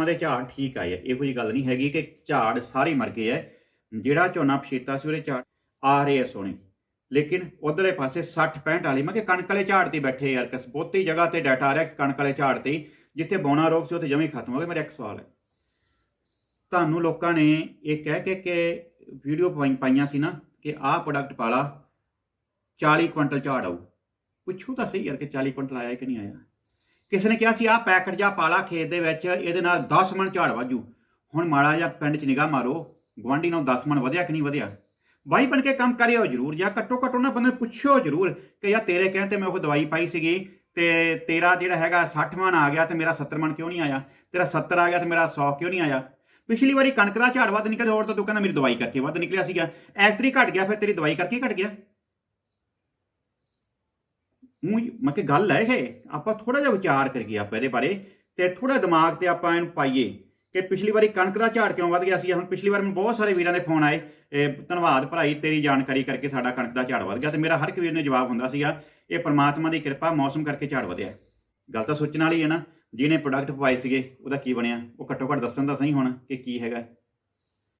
ਉਹਨਾਂ ਦੇ ਝਾੜ ਠੀਕ ਆਏ ਆ। ਇਹੋ ਜੀ ਗੱਲ ਨਹੀਂ ਹੈਗੀ ਕਿ ਝਾੜ ਸਾਰੇ ਮਰ ਗਏ ਆ। ਜਿਹੜਾ ਝੋਨਾ ਪਛੇਤਾ ਸੀ, ਉਹਦੇ ਝਾੜ ਆ ਰਹੇ ਆ ਸੋਹਣੇ। ਲੇਕਿਨ ਉਧਰਲੇ ਪਾਸੇ 60 65 ਵਾਲੀ, ਮੈਂ ਕਿ ਕਣਕ ਵਾਲੇ ਝਾੜ ਤੇ ਬੈਠੇ ਯਾਰ, ਕਿਸ ਬਹੁਤੀ ਜਗ੍ਹਾ ਤੇ ਡਾਟਾ ਆ ਰਿਹਾ ਕਣਕ ਵਾਲੇ ਝਾੜ ਤੇ ਜਿੱਥੇ ਬੌਣਾ ਰੋਗ ਸੀ, ਉੱਥੇ ਜਮੇ ਖਤਮ ਹੋ ਗਿਆ ਮੇਰਾ ਇੱਕ ਸਵਾਲ ਹੈ। ਤੁਹਾਨੂੰ ਲੋਕਾਂ ਨੇ ਇਹ ਕਹਿ ਕੇ ਕਿ ਵੀਡੀਓ ਪਾਈਆਂ ਸੀ ਨਾ ਕਿ ਆਹ ਪ੍ਰੋਡਕਟ ਪਾਲਾ 40 ਕੁਇੰਟਲ ਝਾੜ ਆਊ। ਪੁੱਛੋ ਤਾਂ ਸਹੀ ਯਾਰ ਕਿ 40 ਕੁਇੰਟਲ ਆਇਆ ਕਿ ਨਹੀਂ ਆਇਆ। ਕਿਸੇ ਨੇ ਕਿਹਾ ਸੀ, ਆਹ ਪੈਕਟ ਜਾਂ ਪਾਲਾ ਖੇਤ ਦੇ ਵਿੱਚ, ਇਹਦੇ ਨਾਲ 10 ਮਣ ਝਾੜ ਵਾਜੂ। ਹੁਣ ਮਾੜਾ ਜਿਹਾ ਪਿੰਡ 'ਚ ਨਿਗਾਹ ਮਾਰੋ ਗਵਾਂਢੀ ਨਾਲ 10 ਮਣ ਵਧਿਆ ਕਿ ਨਹੀਂ ਵਧਿਆ? ਬਾਈ ਬਣ ਕੇ ਕੰਮ ਕਰਿਓ ਜਰੂਰ, ਜਾਂ ਘੱਟੋ ਘੱਟ ਉਹਨਾਂ ਬੰਦੇ ਨੂੰ ਪੁੱਛਿਓ ਜਰੂਰ ਕਿ, ਯਾਰ ਤੇਰੇ ਕਹਿਣ ਤੇ ਮੈਂ ਉਹ ਦਵਾਈ ਪਾਈ ਸੀਗੀ ਤੇ ਤੇਰਾ ਜਿਹੜਾ ਹੈਗਾ 60 ਮਣ ਆ ਗਿਆ ਤੇ ਮੇਰਾ 70 ਮਣ ਕਿਉਂ ਨਹੀਂ ਆਇਆ? ਤੇਰਾ 70 ਆ ਗਿਆ ਤੇ ਮੇਰਾ 100 ਕਿਉਂ ਨਹੀਂ ਆਇਆ? ਪਿਛਲੀ ਵਾਰੀ ਕਣਕ ਦਾ ਝਾੜ ਵੱਧ ਨਿਕਲਿਆ, ਹੋਰ ਤਾਂ ਤੂੰ ਕਹਿੰਦਾ ਮੇਰੀ ਦਵਾਈ ਕਰਕੇ ਵੱਧ ਨਿਕਲਿਆ ਸੀਗਾ। ਐਕਟਰੀ ਘਟ ਗਿਆ, ਫਿਰ ਤੇਰੀ ਦਵਾਈ ਕਰਕੇ ਘਟ ਗਿਆ। ਮੂੰਹ ਮੈਂ ਕਿ ਗੱਲ ਹੈ ਇਹ, ਆਪਾਂ ਥੋੜਾ ਜਿਹਾ ਵਿਚਾਰ ਕਰੀਏ ਆਪਾਂ ਇਹਦੇ ਬਾਰੇ ਤੇ ਥੋੜਾ ਦਿਮਾਗ ਤੇ ਆਪਾਂ ਇਹਨੂੰ ਪਾਈਏ ਕਿ ਪਿਛਲੀ ਵਾਰੀ ਕਣਕ ਦਾ ਝਾੜ ਕਿਉਂ ਵੱਧ ਗਿਆ ਸੀ? ਹੁਣ ਪਿਛਲੀ ਵਾਰ ਮੈਨੂੰ ਬਹੁਤ ਸਾਰੇ ਵੀਰਾਂ ਦੇ ਫੋਨ ਆਏ, ਇਹ ਧੰਨਵਾਦ ਭਰਾਈ, ਤੇਰੀ ਜਾਣਕਾਰੀ ਕਰਕੇ ਸਾਡਾ ਕਣਕ ਦਾ ਝਾੜ ਵੱਧ ਗਿਆ ਤੇ ਮੇਰਾ ਹਰ ਇੱਕ ਵੀਰ ਨੇ ਜਵਾਬ ਹੁੰਦਾ ਸੀਗਾ, ਇਹ ਪਰਮਾਤਮਾ ਦੀ ਕਿਰਪਾ ਮੌਸਮ ਕਰਕੇ ਝਾੜ ਵਧਿਆ। ਗੱਲ ਤਾਂ ਸੋਚਣ ਵਾਲੀ ਹੈ ਨਾ, ਜਿਹਨੇ ਪ੍ਰੋਡਕਟ ਪਵਾਏ ਸੀਗੇ, ਉਹਦਾ ਕੀ ਬਣਿਆ? ਉਹ ਘੱਟੋ ਘੱਟ ਦੱਸਣ ਦਾ ਸਹੀ ਹੁਣ ਕਿ ਕੀ ਹੈਗਾ।